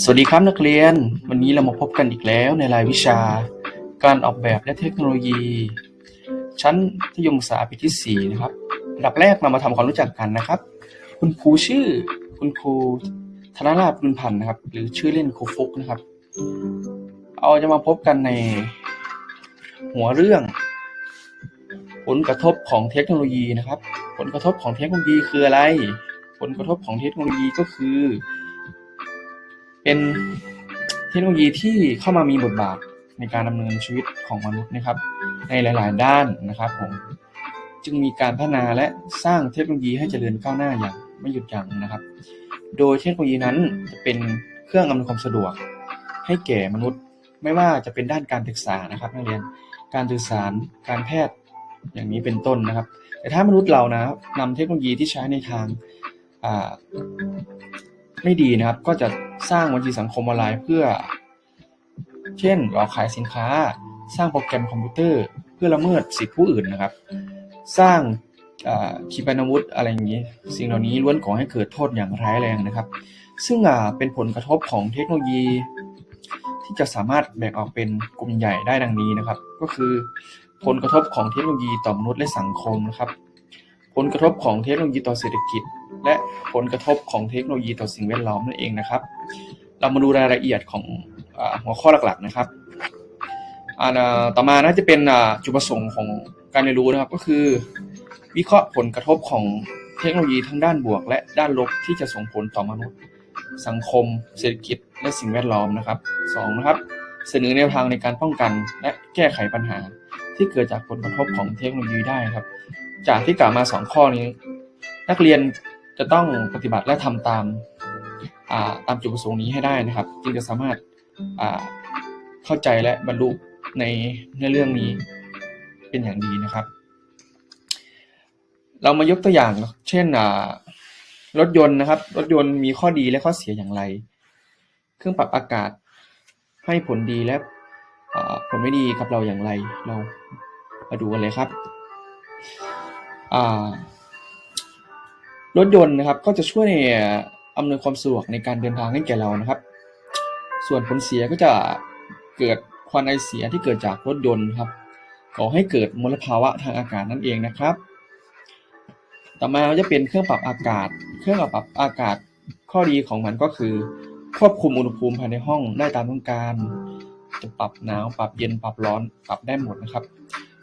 สวัสดีครับนักเรียน วันนี้เรามาพบกันอีกแล้วในรายวิชา การออกแบบและเทคโนโลยี ชั้นมัธยมศึกษาปีที่ 4 นะครับอันดับแรกเรามาทำความรู้จักกันนะครับ คุณครูชื่อคุณครูธนราชบุญพันธ์นะครับ หรือชื่อเล่นครูฟุกนะครับ เอาจะมาพบกันในหัวเรื่อง ผลกระทบของเทคโนโลยีนะครับ ผลกระทบของเทคโนโลยีคืออะไร ผลกระทบของเทคโนโลยีก็คือ เป็นเทคโนโลยีที่เข้ามามีบทบาทในการดำเนินชีวิตของมนุษย์นะครับ ในหลาย ๆ ด้านนะครับผมจึงมีการพัฒนาและสร้างเทคโนโลยีให้เจริญก้าวหน้าอย่างไม่หยุดยั้งนะครับ โดยเทคโนโลยีนั้นจะเป็นเครื่องอำนวยความสะดวก ให้แก่มนุษย์ไม่ว่าจะเป็นด้านการศึกษานะครับนักเรียนการสื่อสารการแพทย์อย่างนี้เป็นต้นนะครับ แต่ถ้ามนุษย์เรานะนำเทคโนโลยีที่ใช้ในทางไม่ดีนะครับ ก็จะ สร้างบัญชีสังคมออนไลน์เพื่อ เช่นหลอกขายสินค้า สร้างโปรแกรมคอมพิวเตอร์ เพื่อละเมิดสิทธิผู้อื่นนะครับ สร้างขีปนาวุธอะไรอย่างนี้ สิ่งเหล่านี้ล้วนก่อให้เกิดโทษอย่างร้ายแรงนะครับ ซึ่งเป็นผลกระทบของเทคโนโลยี ที่จะสามารถแบ่งออกเป็นกลุ่มใหญ่ได้ดังนี้นะครับ ก็คือผลกระทบของเทคโนโลยีต่อมนุษย์และสังคมนะครับ ผลกระทบของเทคโนโลยีต่อเศรษฐกิจ และผลกระทบของเทคโนโลยีต่อสิ่งแวดล้อมนั่นเองนะครับ เรามาดูรายละเอียดของหัวข้อหลักๆนะครับต่อมาน่าจะเป็นจุดประสงค์ของการเรียนรู้นะครับก็คือ วิเคราะห์ผลกระทบของเทคโนโลยีทั้งด้านบวก และด้านลบที่จะส่งผลต่อมนุษย์ สังคม เศรษฐกิจ และสิ่งแวดล้อมนะครับสองนะครับ เสนอแนวทางในการป้องกันและแก้ไขปัญหา ที่เกิดจากผลกระทบของเทคโนโลยีได้ครับ จากที่กล่าวมาสองข้อนี้ นักเรียน จะต้องปฏิบัติและทำตามาตามจุดประสงค์นี้ให้ได้นะครับ จึงจะสามารถาเข้าใจและบรรลุในในเรื่องนี้เป็นอย่างดีนะครับ เรามายกตัวอย่างเช่นรถยนต์นะครับ รถยนต์มีข้อดีและข้อเสียอย่างไร เครื่องปรับอากาศให้ผลดีและผลไม่ดีกับเราอย่างไร เรามาดูกันเลยครับ อ่า รถยนต์นะครับก็จะช่วยในอำนวยความสะดวกในการเดินทางให้แก่เรานะครับ ส่วนผลเสียก็จะเกิดควันไอเสียที่เกิดจากรถยนต์ครับก่อให้เกิดมลภาวะทางอากาศนั่นเองนะครับ ต่อมาจะเป็นเครื่องปรับอากาศ เครื่องปรับอากาศข้อดีของมันก็คือ ควบคุมอุณหภูมิภายในห้องได้ตามต้องการ จะปรับหนาวปรับเย็นปรับร้อนปรับได้หมดนะครับ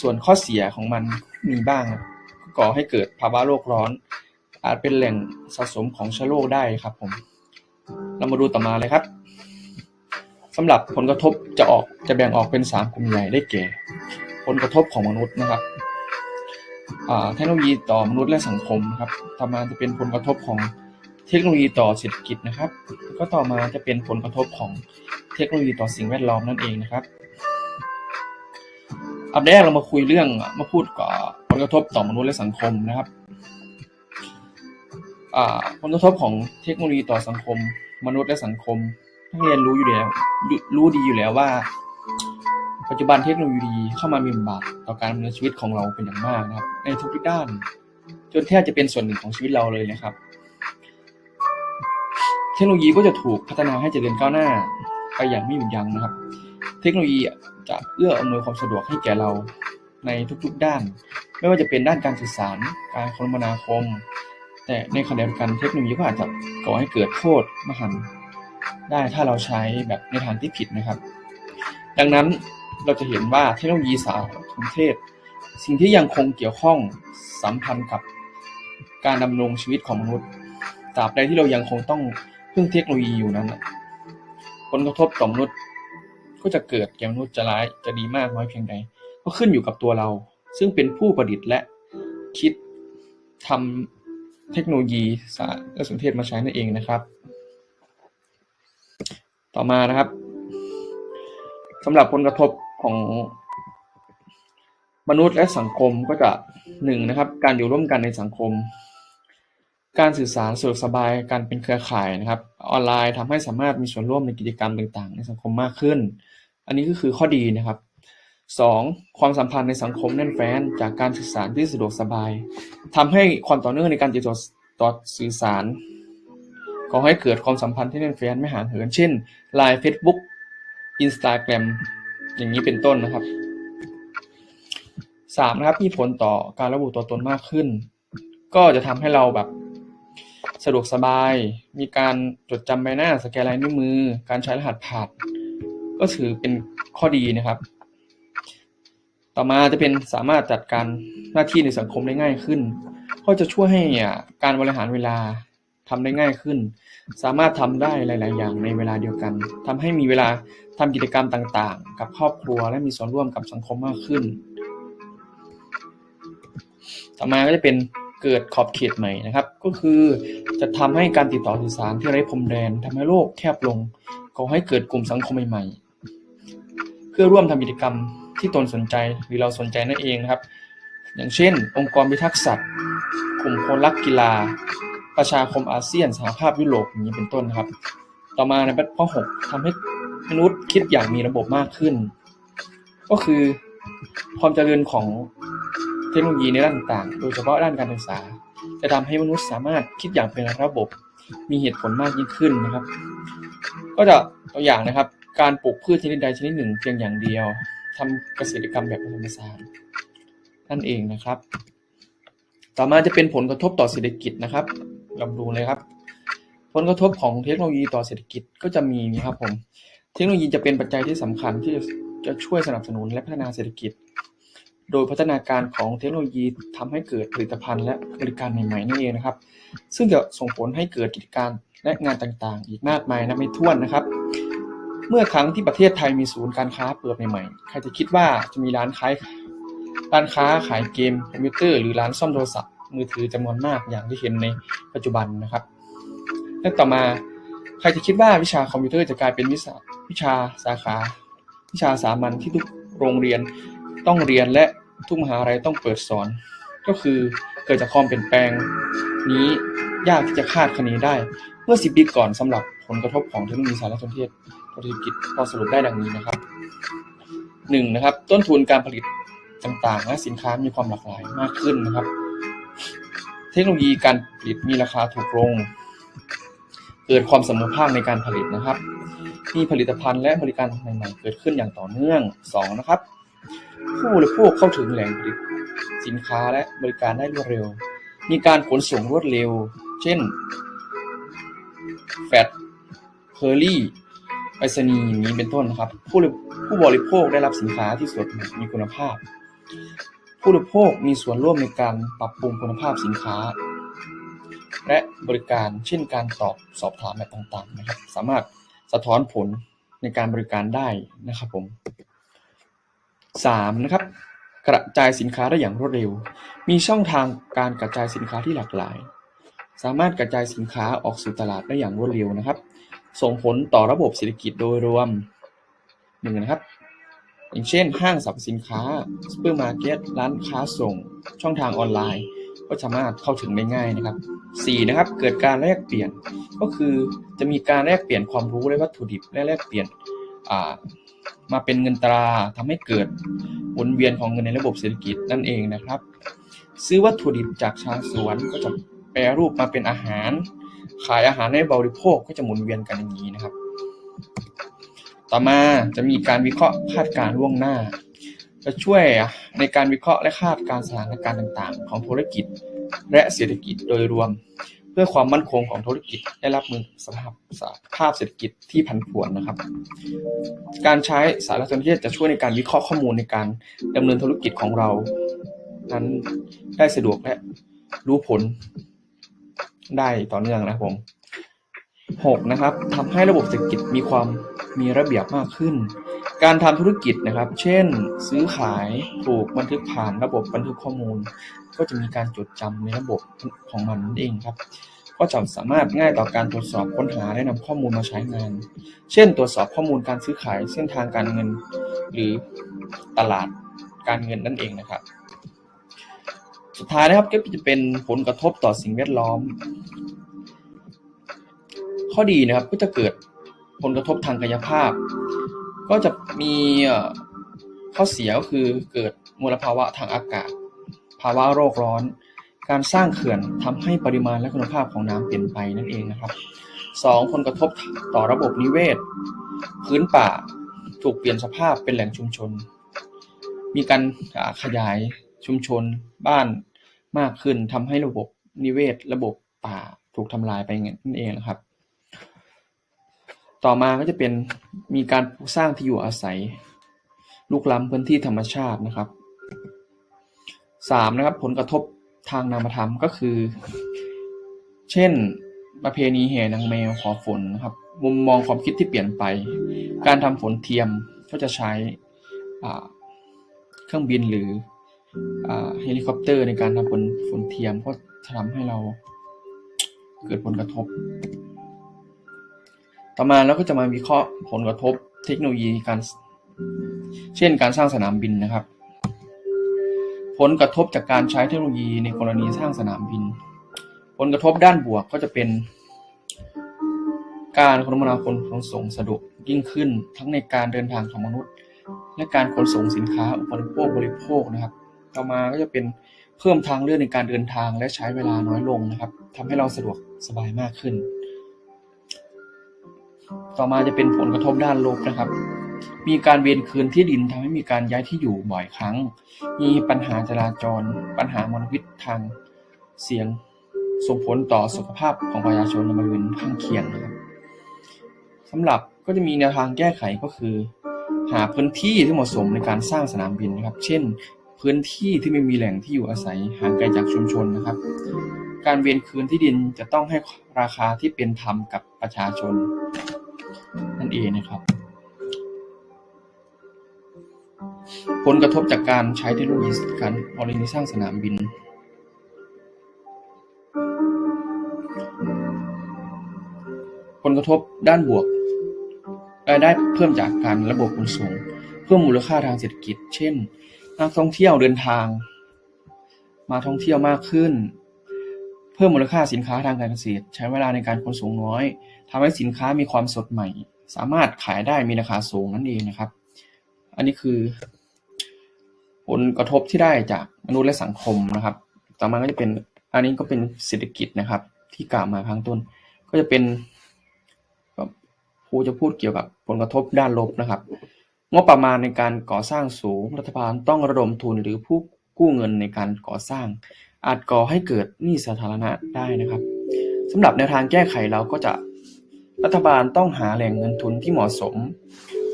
ส่วนข้อเสียของมันมีบ้าง ก่อให้เกิดภาวะโลกร้อน อาจเป็นแหล่งสะสมของเชื้อโรคได้ครับผม เรามาดูต่อมาเลยครับสำหรับผลกระทบจะออกจะแบ่งออกเป็น 3 กลุ่มใหญ่ได้แก่ ผลกระทบของมนุษย์นะครับเทคโนโลยีต่อมนุษย์และสังคมนะครับ ต่อมาจะเป็นผลกระทบของเทคโนโลยีต่อเศรษฐกิจนะครับ ก็ต่อมาจะเป็นผลกระทบของเทคโนโลยีต่อสิ่งแวดล้อมนั่นเองนะครับ อันแรกเรามาคุยเรื่องมาพูดกับผลกระทบต่อมนุษย์และสังคมนะครับ ผลกระทบของเทคโนโลยีต่อสังคม มนุษย์และสังคมนักเรียนรู้อยู่แล้ว รู้ดีอยู่แล้วว่า ปัจจุบันเทคโนโลยีเข้ามามีบทบาทต่อการดำเนินชีวิตของเราเป็นอย่างมากนะครับ ในทุกๆด้าน จนแทบจะเป็นส่วนหนึ่งของชีวิตเราเลยนะครับ เทคโนโลยีก็จะถูกพัฒนาให้เจริญก้าวหน้าไปอย่างไม่หยุดยั้งนะครับ เทคโนโลยีจะเอื้ออำนวยความสะดวกให้แก่เราในทุกๆด้าน ไม่ว่าจะเป็นด้านการสื่อสาร การคมนาคม แต่ในขณะเดียวกันเทคโนโลยีก็อาจจะก่อให้เกิดโทษมหันต์ได้ถ้าเราใช้แบบในทางที่ผิดนะครับ ดังนั้นเราจะเห็นว่าเทคโนโลยีสารสนเทศ สิ่งที่ยังคงเกี่ยวข้องสัมพันธ์กับการดำรงชีวิตของมนุษย์ตราบใดที่เรายังคงต้องพึ่งเทคโนโลยีอยู่นั้นผลกระทบต่อมนุษย์ก็จะเกิดแก่มนุษย์จะร้ายจะดีมากน้อยเพียงใดก็ขึ้นอยู่กับตัวเรา ซึ่งเป็นผู้ประดิษฐ์และคิดทำ เทคโนโลยีสารสนเทศมาใช้นั่นเองนะครับ ต่อมานะครับสำหรับผลกระทบของมนุษย์และสังคมก็จะหนึ่งนะครับ การอยู่ร่วมกันในสังคม การสื่อสารสะดวกสบายการเป็นเครือข่ายนะครับ ออนไลน์ทำให้สามารถมีส่วนร่วมในกิจกรรมต่างๆ ในสังคมมากขึ้น อันนี้ก็คือข้อดีนะครับ สองความสัมพันธ์ในสังคมแน่นแฟ้น จากการสื่อสารที่สะดวกสบายทำให้ความต่อเนื่องในการติดต่อต่อสื่อสารก่อให้เกิดความสัมพันธ์ที่แน่นแฟ้นไม่ห่างเหิน เช่น Line Facebook Instagram อย่างนี้เป็นต้นนะครับสามนะครับมีผลต่อการระบุตัวตนมากขึ้น ก็จะทำให้เราแบบสะดวกสบาย มีการจดจำใบหน้าสแกนลายนิ้วมือ การใช้รหัสผ่าน ก็ถือเป็นข้อดีนะครับ ต่อมาจะเป็นสามารถจัดการหน้าที่ในสังคมได้ง่ายขึ้น ก็จะช่วยให้อะการบริหารเวลาทำได้ง่ายขึ้น สามารถทำได้หลาย ๆ อย่างในเวลาเดียวกันทำให้มีเวลาทำกิจกรรมต่าง ๆ กับครอบครัวและมีส่วนร่วมกับสังคมมากขึ้น ต่อมาก็จะเป็นเกิดขอบเขตใหม่นะครับ ก็คือจะทำให้การติดต่อสื่อสารที่ไร้พรมแดนทำให้โลกแคบลงก่อให้เกิดกลุ่มสังคมใหม่ ๆ เพื่อร่วมทำกิจกรรม ที่ตนสนใจหรือเราสนใจนั่นเองนะครับ อย่างเช่น องค์กรพิทักษ์สัตว์กลุ่มคนรักกีฬา ประชาคมอาเซียนสหภาพยุโรปอย่างนี้เป็นต้นนะครับ ต่อมาในข้อ6ทำให้มนุษย์คิดอย่างมีระบบมากขึ้น ก็คือความเจริญของเทคโนโลยีในด้านต่างๆ โดยเฉพาะด้านการศึกษา จะทำให้มนุษย์สามารถคิดอย่างเป็นระบบ มีเหตุผลมากยิ่งขึ้นนะครับ ก็จะตัวอย่างนะครับ การปลูกพืชชนิดใดชนิดหนึ่งเพียงอย่างเดียว ทำเกษตรกรรมแบบผสมผสานนั่นเองนะครับ ต่อมาจะเป็นผลกระทบต่อเศรษฐกิจนะครับเราดูเลยครับ ผลกระทบของเทคโนโลยีต่อเศรษฐกิจก็จะมีนะครับผม เทคโนโลยีจะเป็นปัจจัยที่สำคัญที่จะช่วยสนับสนุนและพัฒนาเศรษฐกิจ โดยพัฒนาการของเทคโนโลยีทำให้เกิดผลิตภัณฑ์และบริการใหม่ๆนั่นเองนะครับ ซึ่งจะส่งผลให้เกิดกิจการและงานต่างๆ อีกมากมายนะไม่ถ้วนนะครับ เมื่อครั้งที่ประเทศไทยมีศูนย์การค้าเปิดใหม่ๆ ใครจะคิดว่าจะมีร้านขายร้านค้าขายเกมคอมพิวเตอร์หรือร้านซ่อมโทรศัพท์มือถือจำนวนมากอย่างที่เห็นในปัจจุบันนะครับและต่อมาใครจะคิดว่าวิชาคอมพิวเตอร์จะกลายเป็นวิชาวิชาสาขา วิชาสามัญที่ทุกโรงเรียนต้องเรียนและทุกมหาลัยต้องเปิดสอน ก็คือเกิดจากความเปลี่ยนแปลงนี้ยากที่จะคาดคะเนได้ เมื่อสิบปีก่อนสำหรับผลกระทบของเทคโนโลยีสารสนเทศ เศรษฐกิจพอสรุปได้ดังนี้นะครับหนึ่งนะครับ ต้นทุนการผลิตต่างๆและสินค้ามีความหลากหลายมากขึ้นนะครับ เทคโนโลยีการผลิตมีราคาถูกลง เกิดความสมอภาคในการผลิตนะครับมีผลิตภัณฑ์และบริการใหม่ๆเกิดขึ้นอย่างต่อเนื่องสองนะครับ ผู้บริโภคเข้าถึงแหล่งผลิตสินค้าและบริการได้รวดเร็ว มีการขนส่งรวดเร็ว เช่นแฟดเคอรี่ ไปรษณีย์อย่างนี้เป็นต้นนะครับ ผู้ผู้บริโภคได้รับสินค้าที่สดใหม่มีคุณภาพ ผู้บริโภคมีส่วนร่วมในการปรับปรุงคุณภาพสินค้า และบริการเช่นการตอบสอบถามแบบต่างๆนะครับ สามารถสะท้อนผลในการบริการได้นะครับผมสามนะครับกระจายสินค้าได้อย่างรวดเร็ว มีช่องทางการกระจายสินค้าที่หลากหลาย สามารถกระจายสินค้าออกสู่ตลาดได้อย่างรวดเร็วนะครับ ส่งผลต่อระบบเศรษฐกิจโดยรวมหนึ่งนะครับ อย่างเช่น ห้างสรรพสินค้าซูเปอร์มาร์เก็ตร้านค้าส่ง ช่องทางออนไลน์ ก็สามารถเข้าถึงได้ง่ายนะครับสี่นะครับเกิดการแลกเปลี่ยนก็คือจะมีการแลกเปลี่ยนความรู้และวัตถุดิบและแลกเปลี่ยนมาเป็นเงินตราทำให้เกิดหมุนเวียนของเงินในระบบเศรษฐกิจนั่นเองนะครับ ซื้อวัตถุดิบจากชาวสวนก็จะแปรรูปมาเป็นอาหาร ขายอาหารให้บริโภคก็จะหมุนเวียนกันอย่างนี้นะครับ ต่อมาจะมีการวิเคราะห์คาดการณ์ล่วงหน้า จะช่วยในการวิเคราะห์และคาดการณ์สถานการณ์ต่างๆ ของธุรกิจ และเศรษฐกิจโดยรวม เพื่อความมั่นคงของธุรกิจได้รับมือสภาพสภาพเศรษฐกิจที่ผันผวนนะครับ การใช้สารสนเทศจะช่วยในการวิเคราะห์ข้อมูลในการดำเนินธุรกิจของเรา นั้นได้สะดวกและรู้ผล ได้ต่อเนื่องนะครับผมหกนะครับทำให้ระบบเศรษฐกิจมีความมีระเบียบมากขึ้น การทำธุรกิจนะครับ เช่น ซื้อขายถูกบันทึกผ่านระบบบันทึกข้อมูล ก็จะมีการจดจำในระบบของมันนั่นเองครับ ก็จะสามารถง่ายต่อการตรวจสอบค้นหาและนำข้อมูลมาใช้งาน เช่น ตรวจสอบข้อมูลการซื้อขายเส้นทางการเงิน หรือตลาดการเงินนั่นเองนะครับ สุดท้ายนะครับก็จะเป็นผลกระทบต่อสิ่งแวดล้อม ข้อดีนะครับก็จะเกิดผลกระทบทางกายภาพ ก็จะมีข้อเสียก็คือเกิดมลภาวะทางอากาศ ภาวะโรคร้อน การสร้างเขื่อนทำให้ปริมาณและคุณภาพของน้ำเปลี่ยนไปนั่นเองนะครับ 2. ผลกระทบต่อระบบนิเวศ พื้นป่าถูกเปลี่ยนสภาพเป็นแหล่งชุมชน มีการขยาย ชุมชน บ้านมากขึ้นทำให้ระบบนิเวศ ระบบป่าถูกทำลายไปนั่นเองนะครับ ต่อมาก็จะเป็นมีการสร้างที่อยู่อาศัยลุกล้ำพื้นที่ธรรมชาตินะครับสามนะครับผลกระทบทางนามธรรมก็คือ เช่น ประเพณีแห่นางแมวขอฝนนะครับ มุมมองความคิดที่เปลี่ยนไป การทำฝนเทียมก็จะใช้เครื่องบินหรือ เฮลิคอปเตอร์ในการทำฝนฝนเทียมก็ทำให้เราเกิดผลกระทบ ต่อมาเราก็จะมาวิเคราะห์ผลกระทบเทคโนโลยีการ เช่นการสร้างสนามบินนะครับ ผลกระทบจากการใช้เทคโนโลยีในกรณีสร้างสนามบิน ผลกระทบด้านบวกก็จะเป็น การคมนาคมขนส่งสะดวกยิ่งขึ้น ทั้งในการเดินทางของมนุษย์ และการขนส่งสินค้าอุปโภคบริโภคนะครับ ต่อมาก็จะเป็นเพิ่มทางเลือกในการเดินทางและใช้เวลาน้อยลงนะครับทำให้เราสะดวกสบายมากขึ้น ต่อมาจะเป็นผลกระทบด้านลบนะครับ มีการเวียนคืนที่ดินทำให้มีการย้ายที่อยู่บ่อยครั้ง มีปัญหาจราจร ปัญหามลพิษทางเสียงส่งผลต่อสุขภาพของประชาชนในบริเวณข้างเคียงนะครับสำหรับก็จะมีแนวทางแก้ไขก็คือ หาพื้นที่ที่เหมาะสมในการสร้างสนามบินนะครับ เช่น พื้นที่ที่ไม่มีแหล่งที่อยู่อาศัยห่างไกลจากชุมชนนะครับ การเวียนคืนที่ดินจะต้องให้ราคาที่เป็นธรรมกับประชาชน นั่นเองนะครับ ผลกระทบจากการใช้เทคโนโลยีการกรณีสร้างสนามบิน ผลกระทบด้านบวกรายได้เพิ่มจากการระบบขนส่ง เพิ่มมูลค่าทางเศรษฐกิจ เช่น นักท่องเที่ยวเดินทาง มาท่องเที่ยวมากขึ้น เพิ่มมูลค่าสินค้าทางการเกษตร ใช้เวลาในการขนส่งน้อยทำให้สินค้ามีความสดใหม่ สามารถขายได้มีราคาสูงนั่นเองนะครับ อันนี้คือ ผลกระทบที่ได้จากมนุษย์และสังคมนะครับ ต่อมาก็จะเป็นอันนี้ก็เป็นเศรษฐกิจนะครับ ที่กล่าวมาข้างต้น ก็จะเป็นครูจะพูดเกี่ยวกับผลกระทบด้านลบนะครับ งบประมาณในการก่อสร้างสูง รัฐบาลต้องระดมทุนหรือผู้กู้เงินในการก่อสร้าง อาจก่อให้เกิดหนี้สาธารณะได้นะครับ สำหรับแนวทางแก้ไขเราก็จะ รัฐบาลต้องหาแหล่งเงินทุนที่เหมาะสม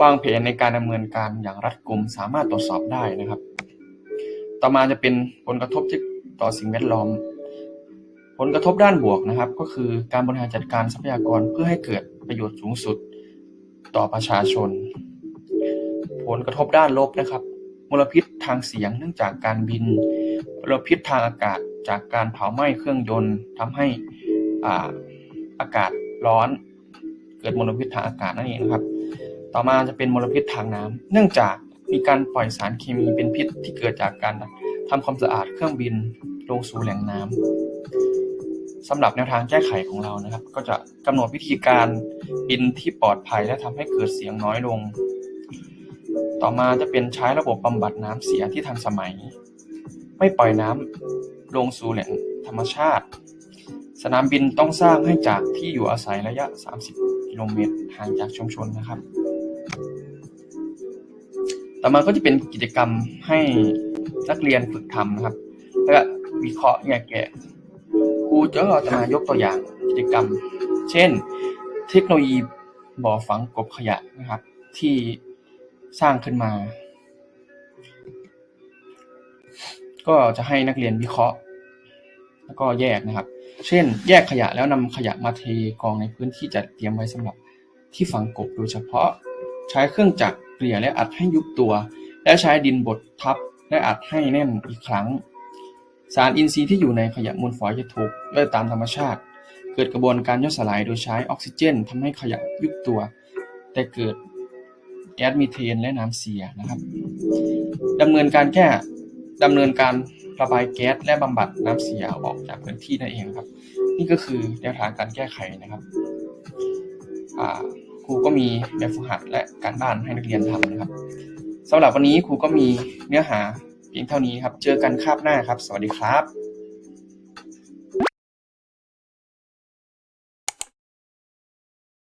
วางแผนในการดำเนินการอย่างรัดกุมสามารถตรวจสอบได้นะครับ ต่อมาจะเป็นผลกระทบที่ต่อสิ่งแวดล้อม ผลกระทบด้านบวกนะครับ ก็คือการบริหารจัดการทรัพยากรเพื่อให้เกิดประโยชน์สูงสุดต่อประชาชน ผลกระทบด้านลบนะครับ มลพิษทางเสียงเนื่องจากการบิน มลพิษทางอากาศจากการเผาไหม้เครื่องยนต์ทำให้อ่าอากาศร้อน เกิดมลพิษทางอากาศนั่นเองนะครับ ต่อมาจะเป็นมลพิษทางน้ำเนื่องจากมีการปล่อยสารเคมีเป็นพิษที่เกิดจากการทำความสะอาดเครื่องบินลงสู่แหล่งน้ำสำหรับแนวทางแก้ไขของเรานะครับ ก็จะกำหนดวิธีการบินที่ปลอดภัยและทำให้เกิดเสียงน้อยลง ต่อมาจะเป็นใช้ระบบบำบัดน้ำเสียที่ทันสมัย ไม่ปล่อยน้ำลงสู่แหล่งธรรมชาติ สนามบินต้องสร้างให้จากที่อยู่อาศัยระยะ 30 กิโลเมตรห่างจากชุมชนนะครับ ต่อมาก็จะเป็นกิจกรรมให้นักเรียนฝึกทำนะครับ แล้วก็วิเคราะห์แยกแยะครูจะเราจะมายกตัวอย่างกิจกรรม เช่น เทคโนโลยีบ่อฝังกบขยะนะครับ ที่ สร้างขึ้นมา ก็จะให้นักเรียนวิเคราะห์ แล้วก็แยกนะครับ เช่น แยกขยะแล้วนำขยะมาเทกองในพื้นที่จัดเตรียมไว้สำหรับที่ฝังกบโดยเฉพาะใช้เครื่องจักรเกลี่ยและอัดให้ยุบตัว และใช้ดินบดทับและอัดให้แน่นอีกครั้ง สารอินทรีย์ที่อยู่ในขยะมูลฝอยจะถูกย่อยตามธรรมชาติ เกิดกระบวนการย่อยสลายโดยใช้ออกซิเจนทำให้ขยะยุบตัว แต่เกิด แก๊สมีเทนและน้ำเสียนะครับดำเนินการแก้ดำเนินการระบายแก๊สและบำบัดน้ำเสียออกจากพื้นที่นั่นเองครับ นี่ก็คือแนวทางการแก้ไขนะครับครูก็มีแบบฝึกหัดและการบ้านให้นักเรียนทำนะครับสำหรับวันนี้ครูก็มีเนื้อหาเพียงเท่านี้ครับ เจอกันคาบหน้าครับ สวัสดีครับ